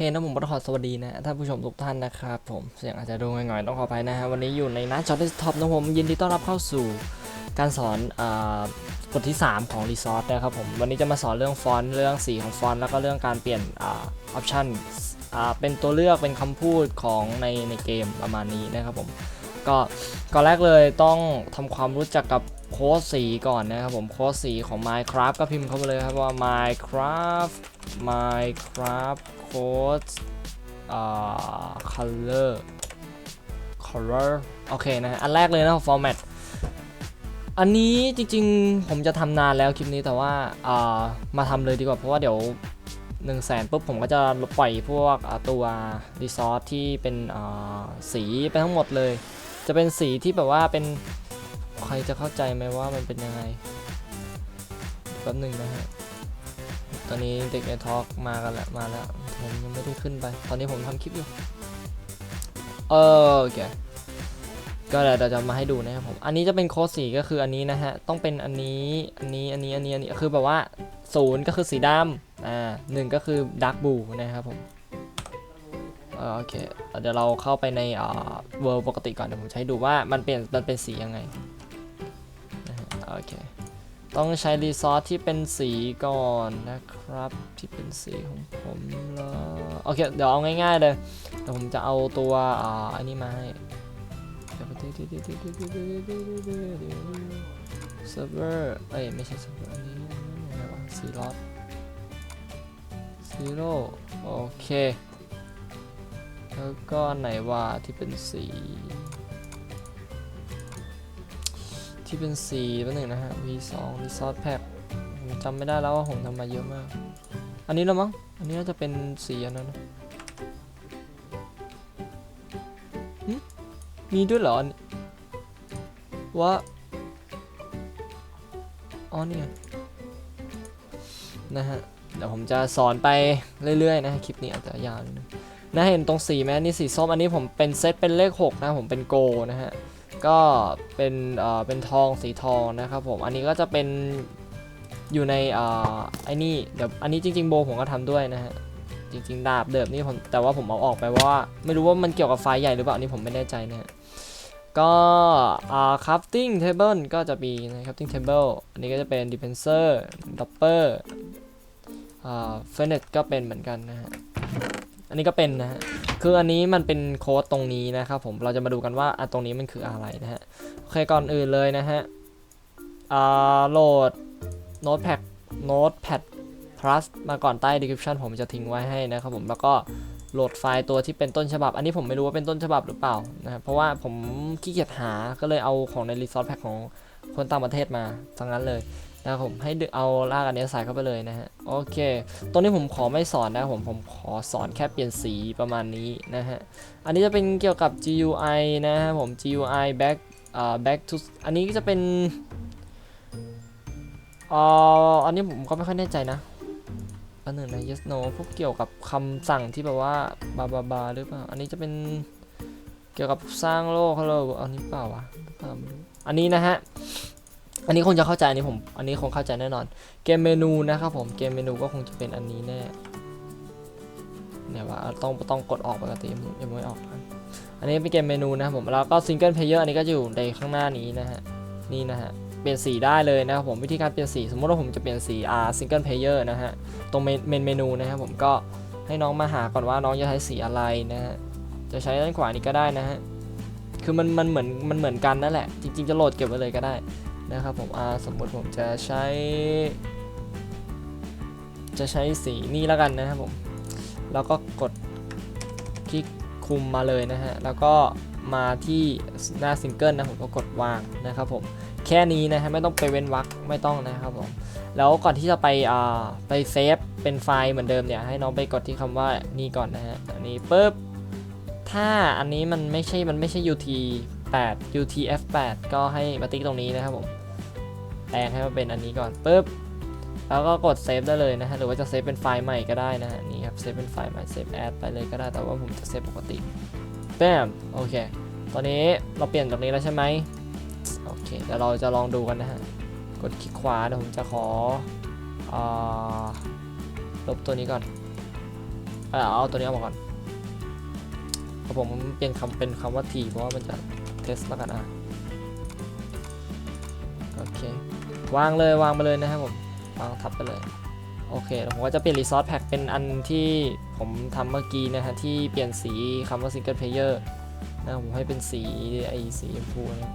เคนะผมก็ต้องขอสวัสดีนะท่านผู้ชมทุกท่านนะครับผมเสียงอาจจะดูง่อยๆต้องขออภัยนะฮะวันนี้อยู่ในหน้าจอเดสท็อปนะผมยินดีต้อนรับเข้าสู่การสอนอ่ากฎที่ 3 ของ Resource นะครับผมวันนี้จะมาสอนเรื่องฟอนต์เรื่องสีของฟอนต์แล้วก็เรื่องการเปลี่ยนอ่าออปชันอ่าเป็นตัวเลือกเป็นคำพูดของในในเกมประมาณนี้นะครับผมก็ก่อนแรกเลยต้องทำความรู้จักกับโค้ดสีก่อนนะครับผมโค้ดสีของ Minecraft ก็พิมพ์เข้าไปเลยครับว่า Minecraft Minecraft code อ่า color color โอเคนะ อันแรกเลยนะ format อันนี้จริงๆ ผมจะทำนานแล้วคลิปนี้แต่ว่าอ่ามาทำเลยดีกว่าเพราะว่าเดี๋ยว1 0 0 0 0แสนปุ๊บผมก็จะปล่อยพวกตัว resource ที่เป็นสีไปทั้งหมดเลย จะเป็นสีที่แบบว่าเป็นใครจะเข้าใจไหมว่ามันเป็นยังไงแป๊บหนึ่งนะฮะ ตอนนี้เด็กในทอกมากันแล้วมาแล้ว ผมยังไม่ได้ขึ้นไป ตอนนี้ผมทำคลิปอยู่โอเคก็เดี๋ยวเราจะมาให้ดูนะครับผม อันนี้จะเป็นโค้ดสีก็คืออันนี้นะฮะ ต้องเป็นอันนี้ อันนี้ อันนี้ อันนี้ อันนี้ คือแบบว่าศูนย์ก็คือสีดำอ่าหนึ่งก็คือดาร์กบูนะครับผมโอเค เดี๋ยวเราเข้าไปในอ่าเวิร์ปกติก่อนเดี๋ยวผมให้ดูว่ามันเปลี่ยนมันเป็นสียังไงโอเค ต้องใช้รีซอสที่เป็นสีก่อนนะครับที่เป็นสีของผมแล้วโอเคเดี๋ยวเอาง่ายๆเลยเดี๋ยวผมจะเอาตัวอ่าอันนี้มาให้เซิร์ฟเวอร์เอ้ยไม่ใช่เซิร์ฟเวอร์อันนี้อะไรวะซีล็อตซีโร่โอเคแล้วก็ไหนว่าที่เป็นสี ที่เป็นสีเป็นหนึ่งนะฮะ V2 Resource Pack ผมจำไม่ได้แล้วว่าผมทำมาเยอะมาก อันนี้แล้วมั้ง อันนี้น่าจะเป็นสีอันนั้นนะมีด้วยเหรอนว่าอ๋อเนี่ยนะฮะ เดี๋ยวผมจะสอนไปเรื่อยๆนะคลิปนี้อาจจะยาวนิดนึงนะเห็นตรงสีไหมนนี่สีส้มอันนี้ผมเป็นเซตเป็นเลข 6 นะ ผมเป็นโกนะฮะ ก็เป็นเอ่อเป็นทองสีทองนะครับผมอันนี้ก็จะเป็นอยู่ในเอ่อไอ้นี่เดี๋ยวอันนี้จริง ๆ โบผมก็ทำด้วยนะฮะจริง ๆ ดาบเดิมนี่ผมแต่ว่าผมเอาออกไปว่าไม่รู้ว่ามันเกี่ยวกับไฟใหญ่หรือเปล่านนี้ผมไม่แน่ใจนะฮะก็อ่า crafting table ก็จะมีนะ crafting table อันนี้ก็จะเป็น dispenser dropper อ่า furnace ก็เป็นเหมือนกันนะฮะ อันนี้ก็เป็นนะฮะ คืออันนี้มันเป็นโค้ดตรงนี้นะครับผม เราจะมาดูกันว่าอะตรงนี้มันคืออะไรนะฮะ โอเคก่อนอื่นเลยนะฮะอ่าโหลด Notepad Notepad Plus มาก่อนใต้ description ผมจะทิ้งไว้ให้นะครับผม แล้วก็โหลดไฟล์ตัวที่เป็นต้นฉบับ อันนี้ผมไม่รู้ว่าเป็นต้นฉบับหรือเปล่านะครับเพราะว่าผมขี้เกียจหา ก็เลยเอาของใน Resource Pack ของคนต่างประเทศมาทั้งนั้นเลย นะครับผมให้เอาลากอันนี้ใส่เข้าไปเลยนะฮะโอเคตรงนี้ผมขอไม่สอนนะผมผมขอสอนแค่เปลี่ยนสีประมาณนี้นะฮะอันนี้จะเป็นเกี่ยวกับ GUI นะครับผม GUI back อ่า back to อันนี้จะเป็นอ่าอันนี้ผมก็ไม่ค่อยแน่ใจนะอันหนึ่งนะ yes no พวกเกี่ยวกับคำสั่งที่แบบว่าบาบาบาหรือเปล่าอันนี้จะเป็นเกี่ยวกับสร้างโลกเขาเลยอันนี้เปล่าวะอันนี้นะฮะ อันนี้คงจะเข้าใจอันนี้ผมอันนี้คงเข้าใจแน่นอน เกมเมนูนะครับผมเกมเมนูก็คงจะเป็นอันนี้แน่เนี่ยว่าต้องต้องกดออกปกติยังไม่ออกอันนี้เป็นเกมเมนูนะครับผมแล้วก็ซิงเกิลเพลเยอร์อันนี้ก็จะอยู่ในข้างหน้านี้นะฮะนี่นะฮะเปลี่ยนสีได้เลยนะครับผมวิธีการเปลี่ยนสี สมมติว่าผมจะเปลี่ยนสีอ่าซิงเกิลเพลเยอร์นะฮะตรงเมนเมนเมนูนะครับผมก็ให้น้องมาหาก่อนว่าน้องจะใช้สีอะไรนะฮะจะใช้ด้านขวานี้ก็ได้นะฮะคือมันมันเหมือนมันเหมือนกันนั่นแหละ จริง ๆ จะโหลดเก็บไว้เลยก็ได้ นะครับผมอ่าสมมติผมจะใช้ จะใช้สีนี้แล้วกันนะครับผม แล้วก็กดคลิกคุมมาเลยนะฮะ แล้วก็มาที่หน้าซิงเกิลนะผมก็กดวางนะครับผม แค่นี้นะฮะไม่ต้องไปเว้นวรรคไม่ต้องนะครับผม แล้วก่อนที่จะไปอ่าไปเซฟเป็นไฟล์เหมือนเดิมเนี่ยให้น้องไปกดที่คำว่านี่ก่อนนะฮะ อันนี้ปุ๊บ ถ้าอันนี้มันไม่ใช่มันไม่ใช่ UT 8 UTF 8ก็ให้มาติ๊กตรงนี้นะครับผม แปลงให้มันเป็นอันนี้ก่อนปุ๊บแล้วก็กดเซฟได้เลยนะฮะหรือว่าจะเซฟเป็นไฟล์ใหม่ก็ได้นะฮะนี่ครับเซฟเป็นไฟล์ใหม่เซฟแอดไปเลยก็ได้แต่ว่าผมจะเซฟปกติแปมโอเค ตอนนี้เราเปลี่ยนตรงนี้แล้วใช่ไหมโอเคเดี๋ยวเราจะลองดูกันนะฮะกดคลิกขวาเดี๋ยวผมจะขออลบตัวนี้ก่อนเออเอาตัวนี้ออกมาก่อนเอาผมเปลี่ยนคำเป็นคำว่าทีเพราะว่ามันจะเทสแล้วกันอะ โอเควางเลยวางไปเลยนะครับผมวางทับไปเลยโอเคผมก็จะเปลี่ยนรีซอสแพ็กเป็นอันที่ผมทำเมื่อกี้นะฮะที่เปลี่ยนสีคำว่า single player นะผมให้เป็นสีไอสีชมพูนะ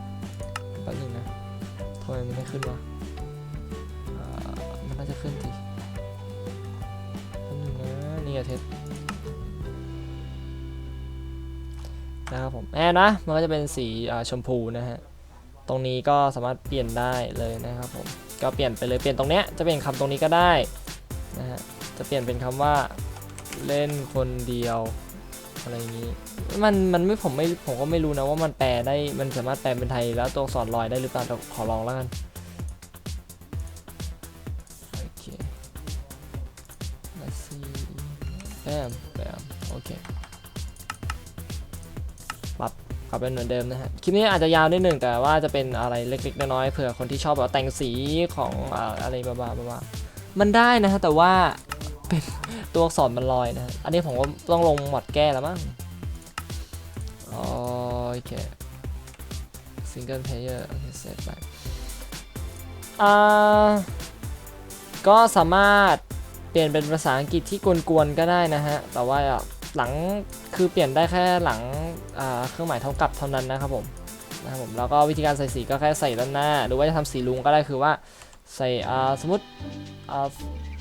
แป๊บนึงนะทำไมมันไม่ขึ้นวะมันน่าจะขึ้นทีแป๊บนึงนะนี่อะเทสนะครับผมแอนนะมันก็จะเป็นสีชมพูนะฮะ ตรงนี้ก็สามารถเปลี่ยนได้เลยนะครับผมก็เปลี่ยนไปเลยเปลี่ยนตรงเนี้ยจะเปลี่ยนคำตรงนี้ก็ได้นะฮะจะเปลี่ยนเป็นคำว่าเล่นคนเดียวอะไรอย่างนี้มันมันไม่ผมไม่ผมก็ไม่รู้นะว่ามันแปลได้มันสามารถแปลเป็นไทยแล้วตัวอักษรลอยได้หรือเปล่าขอลองแล้วกันโอเค let's see แรับเป็นเหมือนเดิมนะฮะ คลิปนี้อาจจะยาวนิดหนึ่งแต่ว่าจะเป็นอะไรเล็กๆน้อยๆเผื่อคนที่ชอบแบบแต่งสีของอ่าอะไรบ้าๆบ้าๆมันได้นะฮะแต่ว่าเป็นตัวอักษรมันลอยนะะอันนี้ผมก็ต้องลงหมดแก้แล้วมั้งโอเค single player โอเคเสร็จไปอ่าก็สามารถเปลี่ยนเป็นภาษาอังกฤษที่กวนๆก็ได้นะฮะ แต่ว่า หลังคือเปลี่ยนได้แค่หลังเครื่องหมายเท่ากับเท่านั้นนะครับผมนะครับผมแล้วก็วิธีการใส่สีก็แค่ใส่ด้านหน้า หรือว่าจะทำสีลุงก็ได้คือว่าใส่สมมติอ่า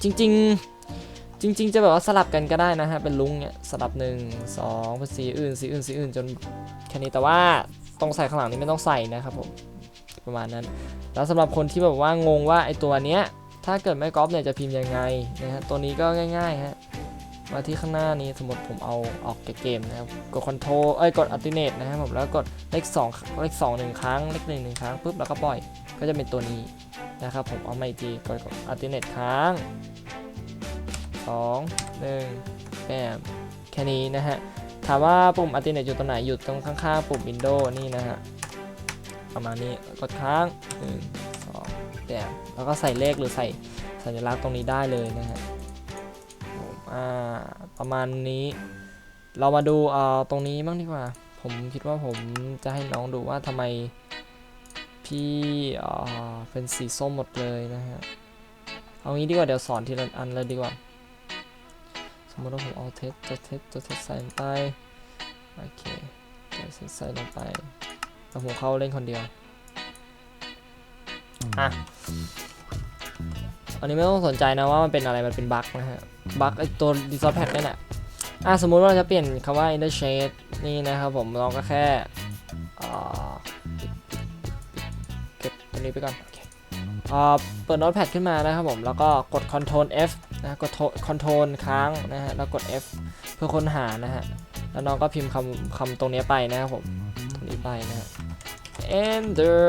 จริง ๆจริงๆ จะแบบว่าสลับกันก็ได้นะฮะ เป็นลุงเนี่ยสลับหนึ่งสองเป็นสีอื่นสีอื่นสีอื่นจนแค่นี้แต่ว่าตรงใส่ข้างหลังนี้ไม่ต้องใส่นะครับผมประมาณนั้น แล้วสำหรับคนที่แบบว่างงว่าไอตัวเนี้ยถ้าเกิดไม่ก๊อปเนี่ยจะพิมพ์ยังไงนะฮะตัวนี้ก็ง่ายๆฮะ มาที่ข้างหน้านี้สมมติผมเอาออกเกมนะครับ กดคอนโทรเอ้ยกดอัลติเนตนะครับผมแล้วกดเลข2เลข2หนึ่งครั้งเลขหนึ่งหนึ่งครั้งปุ๊บแล้วก็ปล่อยก็จะเป็นตัวนี้นะครับผมเอามาอีกทีกดอัลติเนตค้างสองหนึ่งแปมแค่นี้นะฮะถามว่าปุ่ม Alternate อยู่ตรงไหนอยู่ตรงข้างๆปุ่ม Windows นี่นะฮะประมาณนี้กดค้างหนึ่งสองแปมแล้วก็ใส่เลขหรือใส่สัญลักษณ์ตรงนี้ได้เลยนะฮะ อ่าประมาณนี้ เรามาดูเอ่อตรงนี้บ้างดีกว่า ผมคิดว่าผมจะให้น้องดูว่าทำไมพี่เอ่อเป็นสีส้มหมดเลยนะฮะเอางี้ดีกว่าเดี๋ยวสอนทีละอันเลยดีกว่า สมมติว่าผมเอาเทสตัวเทสตัวเทสใส่ลงไปโอเคตัวเทสใส่ลงไปแล้วผมเข้าเล่นคนเดียวอะอันนี้ไม่ต้องสนใจนะว่ามันเป็นอะไรมันเป็นบั๊กนะฮะ บั๊กไอตัว resource pack นี่แหละอะสมมุติว่าเราจะเปลี่ยนคำว่า inner shade นี่นะครับผมเราก็แค่เก็บตัวนี้ไปก่อนโอเคปิด notepad ขึ้นมานะครับผม แล้วก็กด control F นะกด control ค้างนะฮะแล้วกด F เพื่อค้นหานะฮะแล้วน้องก็พิมพ์คำคำตรงนี้ไปนะครับผมตรงนี้ไปนะฮะ ender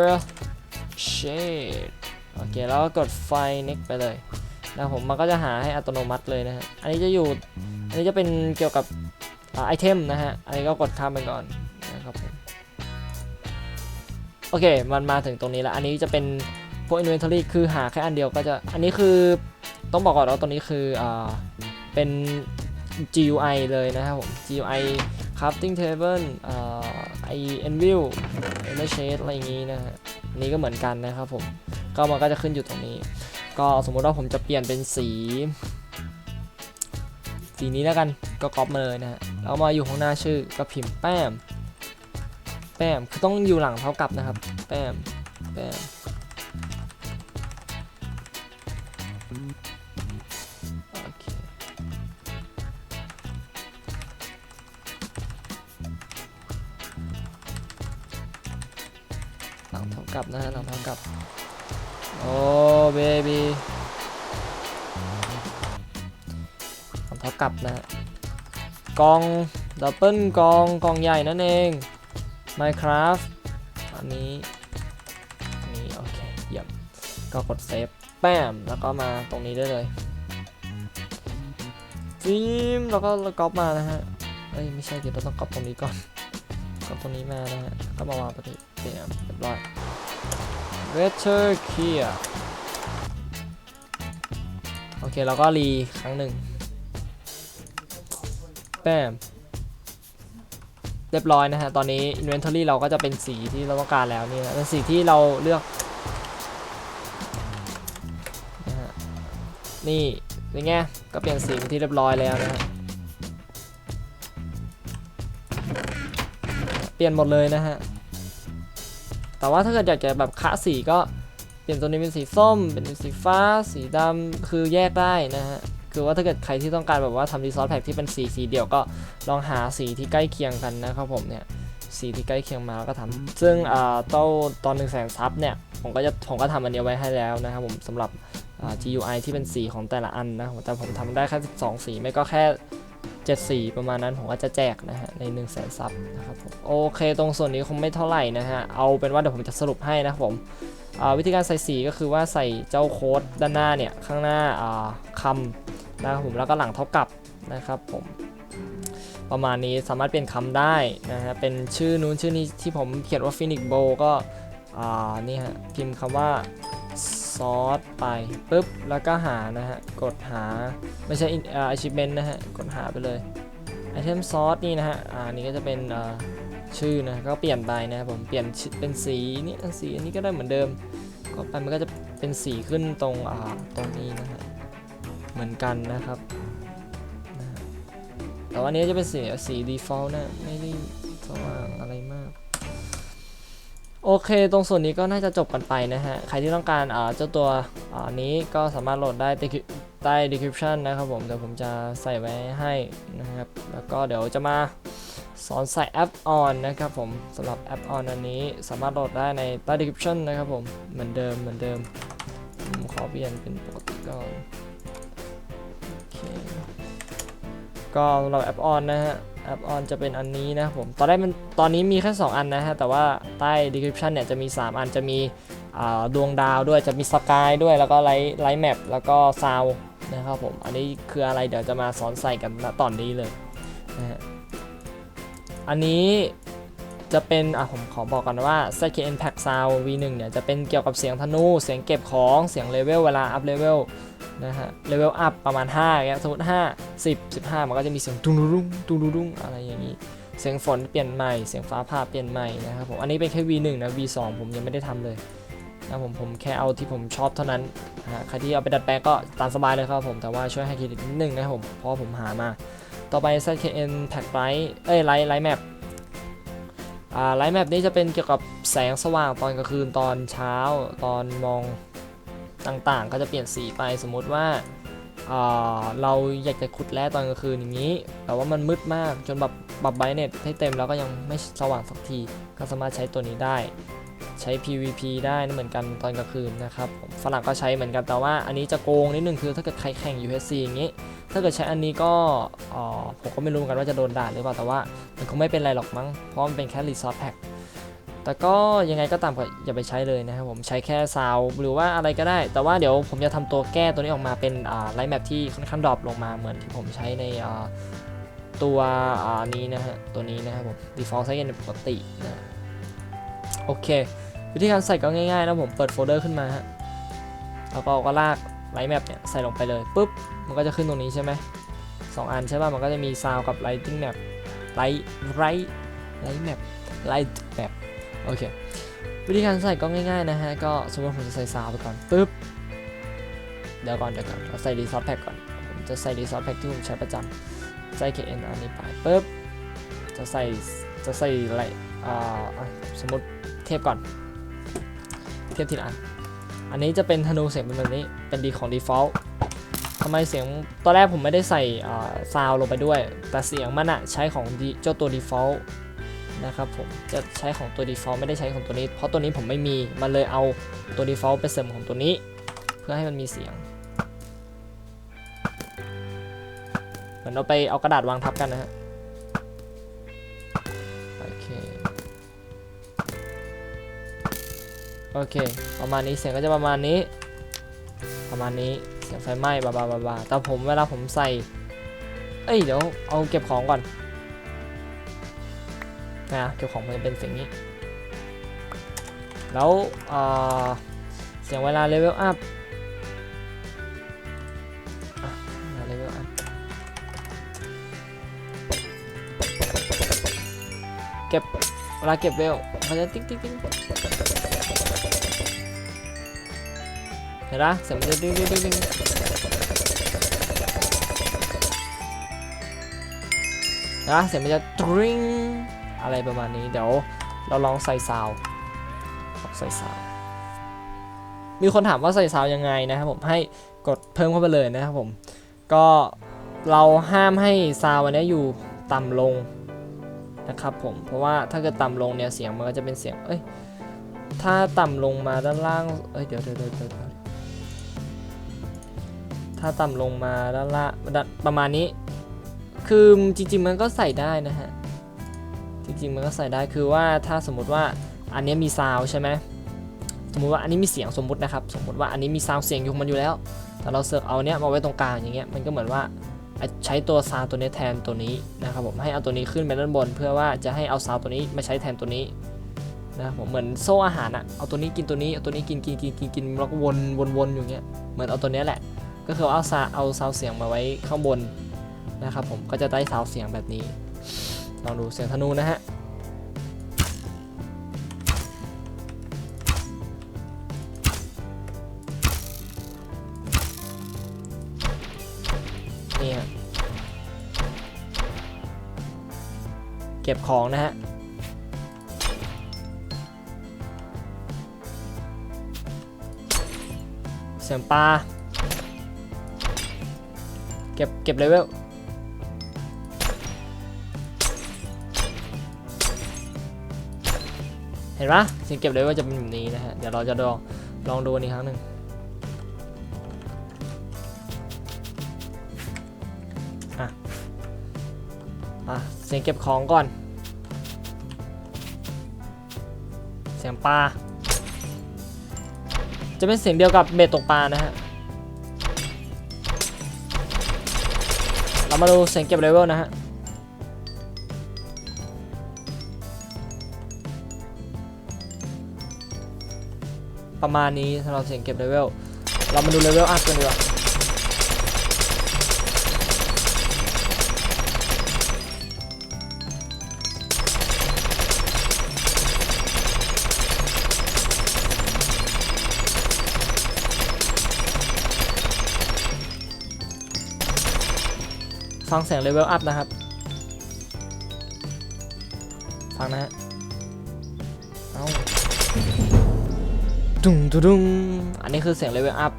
shade โอเค แล้วก็กดไฟ next ไปเลย นะผมมันก็จะหาให้อัตโนมัติเลยนะฮะอันนี้จะอยู่อันนี้จะเป็นเกี่ยวกับไอเทมนะฮะอันนี้ก็กดข้ามไปก่อนนะครับผมโอเค มันมาถึงตรงนี้แล้วอันนี้จะเป็นพวก inventory คือหาแค่อันเดียวก็จะอันนี้คือต้องบอกก่อนว่าตัวนี้คืออ่าเป็น GUI เลยนะครับผม GUI crafting table อ่าไอ enview inner shade อะไรอย่างงี้นะฮะอันนี้ก็เหมือนกันนะครับผมก็มันก็จะขึ้นอยู่ตรงนี้ ก็สมมุติว่าผมจะเปลี่ยนเป็นสี สีนี้แล้วกันก็ก๊อปมาเลยนะฮะแล้วมาอยู่ข้างหน้าชื่อก็พิมพ์แป้ม แป้มคือต้องอยู่หลังเท่ากับนะครับ แป้มแป้มหลังเท่ากับนะฮะหลังเท่ากับโอ้ เบบีหลังเท่ากับนะฮะกองดับเบิลกองกองใหญ่นั่นเอง Minecraft อันนี้อันนี้โอเคเยี่ยมก็กดเซฟแป้มแล้วก็มาตรงนี้ได้เลยฟิมแล้วก็ก๊อปมานะฮะเอ้ยไม่ใช่เดี๋ยวเราต้องก๊อปตรงนี้ก่อนก๊อปตรงนี้มานะฮะก็มาวางตรงนี้เตรียมเรียบร้อย Weather Clear โอ เคแล้วก็รีครั้งหนึ่งแป้มเรียบร้อยนะฮะ ตอนนี้ inventory เราก็จะเป็นสีที่เราต้องการแล้วนี่นะเป็นสีที่เราเลือกนะฮะนี่เป็นไงก็เปลี่ยนสีเป็นที่เรียบร้อยแล้วนะฮะเปลี่ยนหมดเลยนะฮะแต่ว่าถ้าเกิดอยากจะแบบคะสีก็ เปลี่ยนตัวนี้เป็นสีส้ม เป็นสีฟ้า สีดำคือแยกได้นะฮะ คือว่าถ้าเกิดใครที่ต้องการแบบว่าทำรีซอสแพ็กที่เป็นสีสีเดียวก็ลองหาสีที่ใกล้เคียงกันนะครับผมเนี่ย สีที่ใกล้เคียงมาแล้วก็ทำซึ่งอ่าเต้าตอนหนึ่งแสนซับเนี่ยผมก็จะผมก็ทำอันนี้ไว้ให้แล้วนะครับผมสำหรับ GUI ที่เป็นสีของแต่ละอันนะแต่ผมทำได้แค่ 12 สีไม่ก็แค่7สีประมาณนั้นผมก็จะแจกนะฮะใน1 0 0 0 0แสนซับนะครับผมโอเค ตรงส่วนนี้คงไม่เท่าไหร่นะฮะเอาเป็นว่าเดี๋ยวผมจะสรุปให้นะครับผม วิธีการใส่สีก็คือว่าใส่เจ้าโค้ดด้านหน้าเนี่ยข้างหน้าคำนะครับผมแล้วก็หลังเท่ากับนะครับผมประมาณนี้สามารถเปลี่ยนคำได้นะฮะเป็นชื่อนู้นชื่อนี้ที่ผมเขียนว่า Phoenix Bow ก็นี่ฮะพิมพ์คำว่าซอสไปปุ๊บแล้วก็หานะฮะกดหาไม่ใช่อ่า achievement นะฮะกดหาไปเลย item source นี่นะฮะอ่านี่ก็จะเป็น ชื่อนะก็เปลี่ยนไปนะครับผมเปลี่ยนเป็นสีนี่สีอันนี้ก็ได้เหมือนเดิม ก็ไปมันก็จะเป็นสีขึ้นตรงอ่าตรงนี้นะฮะเหมือนกันนะครับแต่ว่าอันนี้จะเป็นสีสี default นะไม่ได้สว่างอะไรมาก โอเค ตรงส่วนนี้ก็น่าจะจบกันไปนะฮะ ใครที่ต้องการเจ้าตัวอ่านี้ก็สามารถโหลดได้ใต้ใต้ description นะครับผม เดี๋ยวผมจะใส่ไว้ให้นะครับ แล้วก็เดี๋ยวจะมา สอนใส่แอป on นนะครับผมสำหรับแอป on อันนี้สามารถโหลดได้ในใต้ description นะครับผมเหมือนเดิมเหมือนเดิมผมขอเปลี่ยนเป็นปกติก่อนโอเคก็สำหรับแอปออนนะฮะแอปออนจะเป็นอันนี้นะผมตอนแรกมันตอนนี้มีแค่ 2 อันนะฮะ แต่ว่าใต้ description เนี่ยจะมี 3 อันจะมีดวงดาวด้วยจะมีสกายด้วยแล้วก็ไลท์ไลท์แมปแล้วก็ซาวนะครับผม อันนี้คืออะไรเดี๋ยวจะมาสอนใส่กันณตอนนี้เลยนะฮะ อันนี้จะเป็นอะผมขอบอกก่อนว่า s k Impact Sound V1 เนี่ยจะเป็นเกี่ยวกับเสียงธนู เสียงเก็บของเสียงเลเวลเวลาอัพเลเวลนะฮะเลเวลอัพประมาณ5อย่าเงี้ยสมมติ5 10 15 มันก็จะมีเสียงตุ้งดุ้งตุ้งดุ้งอะไรอย่างนี้ เสียงฝนเปลี่ยนใหม่ เสียงฟ้าผ่าเปลี่ยนใหม่นะครับผมอันนี้เป็นแค่ V1 นะ V2 ผมยังไม่ได้ทำเลยนะผมผมแค่เอาที่ผมชอบเท่านั้นนะใครที่เอาไปดัดแปลงก็ตามสบายเลยครับผมแต่ว่าช่วยให้เครดิตนิดนึงนะผมเพราะผมหามา ต่อไป ZKN Pack Light เอ้ย Light Light Map อ่า Light Map นี่จะเป็นเกี่ยวกับแสงสว่างตอนกลางคืนตอนเช้าตอนมองต่างๆ ก็จะเปลี่ยนสีไปสมมติว่าเราอยากจะขุดแร่ตอนกลางคืนอย่างนี้ แต่ว่ามันมืดมากจนแบบปรับไบท์เน็ตให้เต็มแล้วก็ยังไม่สว่างสักที ก็สามารถใช้ตัวนี้ได้ ใช้ PVP ได้นะเหมือนกันตอนกลางคืนนะครับฝรั่งก็ใช้เหมือนกันแต่ว่าอันนี้จะโกงนิดนึงคือถ้าเกิดใครแข่ง UHC อย่างนี้ ถ้าเกิดใช้อันนี้ก็ผมก็ไม่รู้เหมือนกันว่าจะโดนด่าหรือเปล่าแต่ว่ามันคงไม่เป็นไรหรอกมั้งเพราะมันเป็นแค่ Resource Pack แต่ก็ยังไงก็ตามก็อย่าไปใช้เลยนะครับผมใช้แค่ซาวหรือว่าอะไรก็ได้ แต่ว่าเดี๋ยวผมจะทำตัวแก้ตัวนี้ออกมาเป็นไลท์แมปที่ค่อนข้างดรอปลงมาเหมือนที่ผมใช้ในตัวนี้นะฮะตัวนี้นะครับผม default ใช้กันปกตินะโอเค วิธีการใส่ก็ง่ายๆนะผมเปิดโฟลเดอร์ขึ้นมาฮะแล้วก็ก็ลากไลท์แมปเนี่ยใส่ลงไปเลยปุ๊บ มันก็จะขึ้นตรงนี้ใช่ไหมสองอันใช่ป่ะ มันก็จะมีซาวกับ lighting map light light light map light map โอเค วิธีการใส่ก็ง่ายๆนะฮะ ก็สมมติผมจะใส่ซาวไปก่อนปุ๊บ เดี๋ยวก่อนเดี๋ยวก่อนเราใส่รีซอสแพ็กก่อน ผมจะใส่รีซอสแพ็กที่ผมใช้ประจำใส่ KN อันนี้ไปปุ๊บ จะใส่ จะใส่อะไรอ่าสมมติเทียบก่อน เทียบทีละอัน อันนี้จะเป็นธนูเสียงเป็นแบบนี้ เป็นดีของ default ทำไมเสียงตอนแรกผมไม่ได้ใส่ซาวลงไปด้วย แต่เสียงมันอะใช้ของเจ้าตัว default นะครับผมจะใช้ของตัว default ไม่ได้ใช้ของตัวนี้ เพราะตัวนี้ผมไม่มีมันเลยเอาตัว default ไปเสริมของตัวนี้ เพื่อให้มันมีเสียงเหมือนเราไปเอากระดาษวางทับกันนะฮะโอเคโอเคประมาณนี้เสียงก็จะประมาณนี้ ประมาณนี้ สียงไฟไหม้บาบาบาบาแต่ผมเวลาผมใส่ เอ้ยเดี๋ยวเอาเก็บของก่อนนะเกี่ยวของมันเป็นเสียงนี้ แล้วเสียงเวลาเลเวลอัพเลเวลอัพเก็บเวลาเก็บเวลมันจะติ๊งติ๊งติ๊ง ห็นปะเสียงมันจะติ๊งติ๊งติ๊งติ๊งนะเสียงมันจะตริงอะไรประมาณนี้เดี๋ยวเราลองใส่ซาวใส่ซาวมีคนถามว่าใส่ซาวยังไงนะครับผมให้กดเพิ่มเข้าไปเลยนะครับผมก็เราห้ามให้ซาวอันนี้อยู่ต่ำลงนะครับผมเพราะว่าถ้าเกิดต่ำลงเนี่ยเสียงมันก็จะเป็นเสียงเอ้ยถ้าต่ำลงมาด้านล่างเอ้ยเดี๋ยวเดี๋ยวเดี๋ยวเดี๋ยวเดี๋ยว ถ้าต่ำลงมาด้านล่างประมาณนี้ คือจริงๆมันก็ใส่ได้นะฮะ จริงๆมันก็ใส่ได้คือว่าถ้าสมมติว่าอันนี้มีซาวใช่ไหมสมมติว่าอันนี้มีเสียงสมมตินะครับ สมมติว่าอันนี้มีซาวเสียงอยู่มันอยู่แล้ว แต่เราเสิร์ฟเอาเนี้ยมาไว้ตรงกลางอย่างเงี้ยมันก็เหมือนว่าใช้ตัวซาวตัวนี้แทนตัวนี้นะครับผมให้เอาตัวนี้ขึ้นไปด้านบน เพื่อว่าจะให้เอาซาวตัวนี้มาใช้แทนตัวนี้นะผมเหมือนโซ่อาหารอะเอาตัวนี้กินตัวนี้เอาตัวนี้กินกินกินกินกินแล้วก็วนวนวนอยู่เงี้ยเหมือนเอาตัวนี้แหละ ก็คือเอาซาเอาซาวเสียงมาไว้ข้างบนนะครับผมก็จะได้ซาวเสียงแบบนี้ลองดูเสียงธนูนะฮะนี่ฮะเก็บของนะฮะเสียงปลา ก็บเก็บเลเวลเห็นปะเสียงเก็บเลเวลจะเป็นแบบนี้นะฮะ เดี๋ยวเราจะลองลองดูอันอีกครั้งหนึ่งอะ อะเสียงเก็บของก่อน เสียงปลา จะเป็นเสียงเดียวกับเบ็ดตกปลานะฮะ เรามาดูเสียงเก็บเลเวลนะฮะประมาณนี้สำหรับเสียงเก็บเลเวล เรามาดูเลเวลอัพกันดีกว่า ฟังเสียงเลเวลอัพนะครับ ฟังนะฮะเอาดุงดุงดุงอันนี้คือเสียงเลเวลอัพ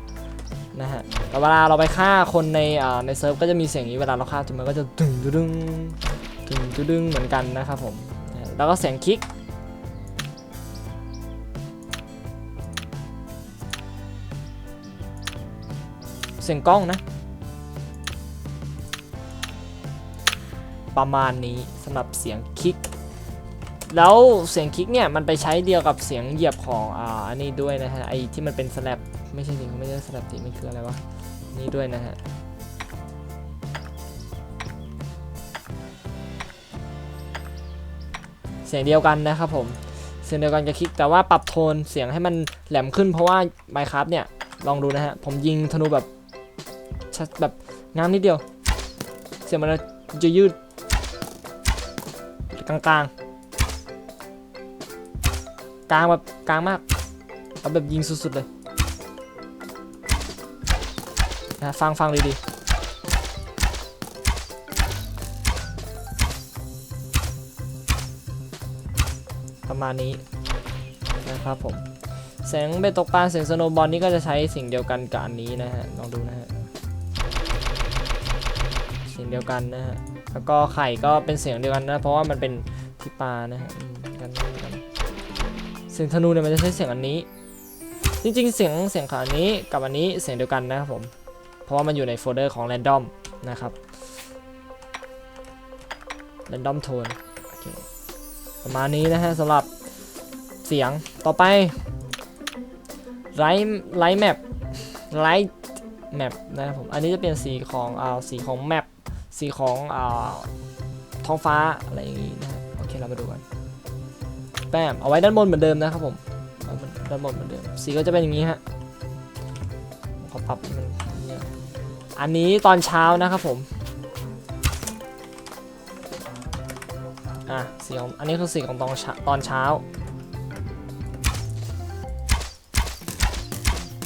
นะฮะแต่เวลาเราไปฆ่าคนในในเซิร์ฟก็จะมีเสียงนี้เวลาเราฆ่าจนมันก็จะดึงดุงดุงดึงดุดุงเหมือนกันนะครับผม แล้วก็เสียงคลิก เสียงกล้องนะ ประมาณนี้สำหรับเสียงคลิก แล้วเสียงคลิกเนี่ยมันไปใช้เดียวกับเสียงเหยียบของอ่าอันนี้ด้วยนะฮะไอที่มันเป็นสแลปไม่ใช่สิไม่ใช่สแลปสิมันคืออะไรวะนี่ด้วยนะฮะเสียงเดียวกันนะครับผมเสียงเดียวกันกับคลิกแต่ว่าปรับโทนเสียงให้มันแหลมขึ้นเพราะว่า Minecraft เนี่ยลองดูนะฮะผมยิงธนูแบบชัดแบบงามนิดเดียว เสียงมันจะยืด กลางกลางๆกลางแบบกลางมากเอาแบบยิงสุดๆเลยนะฟังฟังดีๆประมาณนี้นะครับผมเสียงเบตกปลาเสียงสโนบอลนี่ก็จะใช้สิ่งเดียวกันกับอันนี้นะฮะลองดูนะฮะสิ่งเดียวกันนะฮะ แล้วก็ไข่ก็เป็นเสียงเดียวกันนะ เพราะว่ามันเป็นที่ปลานะฮะกันกันเสียงธนูเนี่ยมันจะใช้เสียงอันนี้ จริงๆ เสียงเสียงขาอันนี้กับอันนี้เสียงเดียวกันนะครับผม เพราะว่ามันอยู่ในโฟลเดอร์ของ random นะครับ random tone โอเคประมาณนี้นะฮะสำหรับเสียงต่อไป light light map light map นะครับผม อันนี้จะเป็นสีของอ่าสีของ map สีของอท้องฟ้าอะไรอย่างงี้นะโอเคเรามาดูกันแป้มเอาไว้ด้านบนเหมือนเดิมนะครับผมเอาด้านบนเหมือนเดิมสีก็จะเป็นอย่างนี้ฮะขอปรับมันเนี่ยอันนี้ตอนเช้านะครับผมอะสีของอันนี้คือสีของตอนเช้าตอนเช้า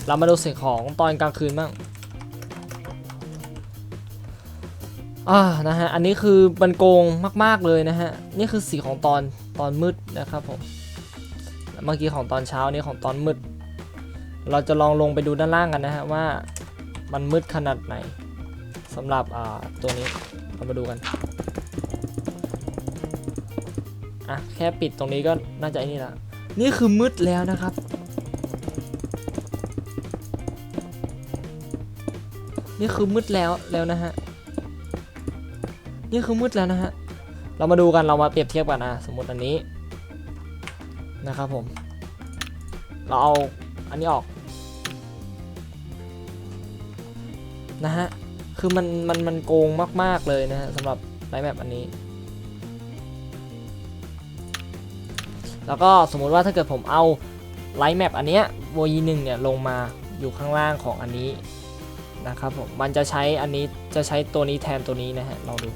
เรามาดูสีของตอนกลางคืนบ้าง อ่านะฮะ อันนี้คือบันโกงมาก ๆ เลยนะฮะ นี่คือสีของตอนตอนมืดนะครับผม เมื่อกี้ของตอนเช้านี่ของตอนมืด เราจะลองลงไปดูด้านล่างกันนะฮะว่ามันมืดขนาดไหนสำหรับอ่าตัวนี้เรามาดูกัน อะแค่ปิดตรงนี้ก็น่าจะไอ้นี่ละ นี่คือมืดแล้วนะครับนี่คือมืดแล้วแล้วนะฮะ นี่คือมืดแล้วนะฮะ เรามาดูกันเรามาเปรียบเทียบกันนะสมมติอันนี้นะครับผม เราเอาอันนี้ออกนะฮะ คือมันมันมันโกงมาก ๆ เลยนะฮะสำหรับไลท์แมปอันนี้ แล้วก็สมมุติว่าถ้าเกิดผมเอาไลท์แมปอันเนี้ยโวยีหนึ่งเนี่ยลงมาอยู่ข้างล่างของอันนี้นะครับผม มันจะใช้อันนี้จะใช้ตัวนี้แทนตัวนี้นะฮะลองดู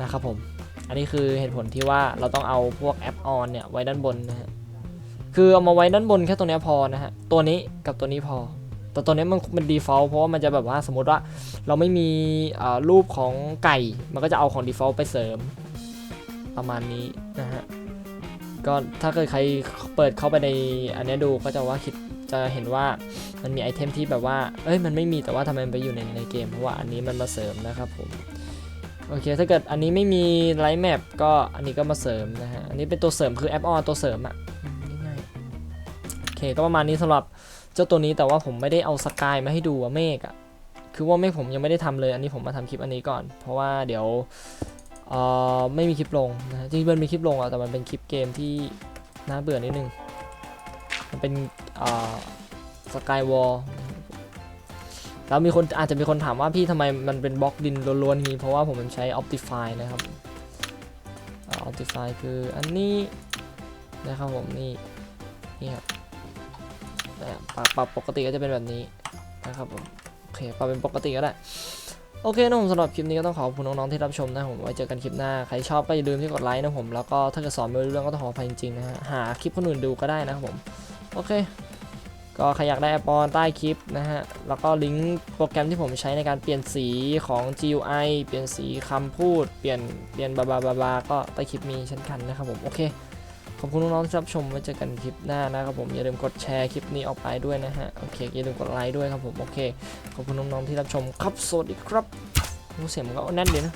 นะครับผม อันนี้คือเหตุผลที่ว่าเราต้องเอาพวกแอปออนเนี่ยไว้ด้านบนนะฮะ คือเอามาไว้ด้านบนแค่ตัวนี้พอนะฮะ ตัวนี้กับตัวนี้พอ แต่ตัวนี้มันมันดีฟอลต์เพราะว่ามันจะแบบว่าสมมติว่าเราไม่มีรูปของไก่ มันก็จะเอาของ default ไปเสริม ประมาณนี้นะฮะ ก็ถ้าเกิดใครเปิดเข้าไปในอันนี้ดูก็จะว่าคิดจะเห็นว่ามันมีไอเทมที่แบบว่า เอ้ย มันไม่มีแต่ว่าทำไมมันไปอยู่ในในเกม เพราะว่าอันนี้มันมาเสริมนะครับผม โอเค ถ้าเกิดอันนี้ไม่มีไลท์แมปก็อันนี้ก็มาเสริมนะฮะ อันนี้เป็นตัวเสริมคือแอปออนตัวเสริมอะง่ายๆโอเค ก็ประมาณนี้สำหรับเจ้าตัวนี้แต่ว่าผมไม่ได้เอาสกายมาให้ดูอะเมฆอะคือว่าเมฆผมยังไม่ได้ทำเลย อันนี้ผมมาทำคลิปอันนี้ก่อน เพราะว่าเดี๋ยวเอ่อไม่มีคลิปลงนะฮะจริงๆมันมีคลิปลงอะแต่มันเป็นคลิปเกมที่น่าเบื่อนิดนึง มันเป็นสกายวอล แล้วมีคนอาจจะมีคนถามว่าพี่ทำไมมันเป็นบล็อกดินล้วนๆอย่างนี้ เพราะว่าผมมันใช้ Optify นะครับอ่า Optify คืออันนี้นะครับผมนี่นี่ครับนะครับปรับปรับปกติก็จะเป็นแบบนี้นะครับผมโอเคปรับเป็นปกติก็ได้โอเคนะผมสำหรับคลิปนี้ก็ต้องขอบคุณน้องๆที่รับชมนะผมไว้เจอกันคลิปหน้าใครชอบก็อย่าลืมที่กดไลค์นะผมแล้วก็ถ้าเกิดสอนไม่รู้เรื่องก็ต้องขออภัยจริงๆนะฮะหาคลิปคนอื่นดูก็ได้นะครับผมโอเค ก็ใครอยากได้แอปอนใต้คลิปนะฮะ แล้วก็ลิงก์โปรแกรมที่ผมใช้ในการเปลี่ยนสีของ GUI เปลี่ยนสีคำพูด เปลี่ยน เปลี่ยนบาบาบาบาก็ใต้คลิปมีเช่นกันนะครับผม โอเค ขอบคุณน้องๆที่รับชม ไว้เจอกันคลิปหน้านะครับผม อย่าลืมกดแชร์คลิปนี้ออกไปด้วยนะฮะ โอเค อย่าลืมกดไลค์ด้วยครับผม โอเค ขอบคุณน้องๆที่รับชมครับ สวัสดีครับโอ้เสียงมันก็แน่นดีนะ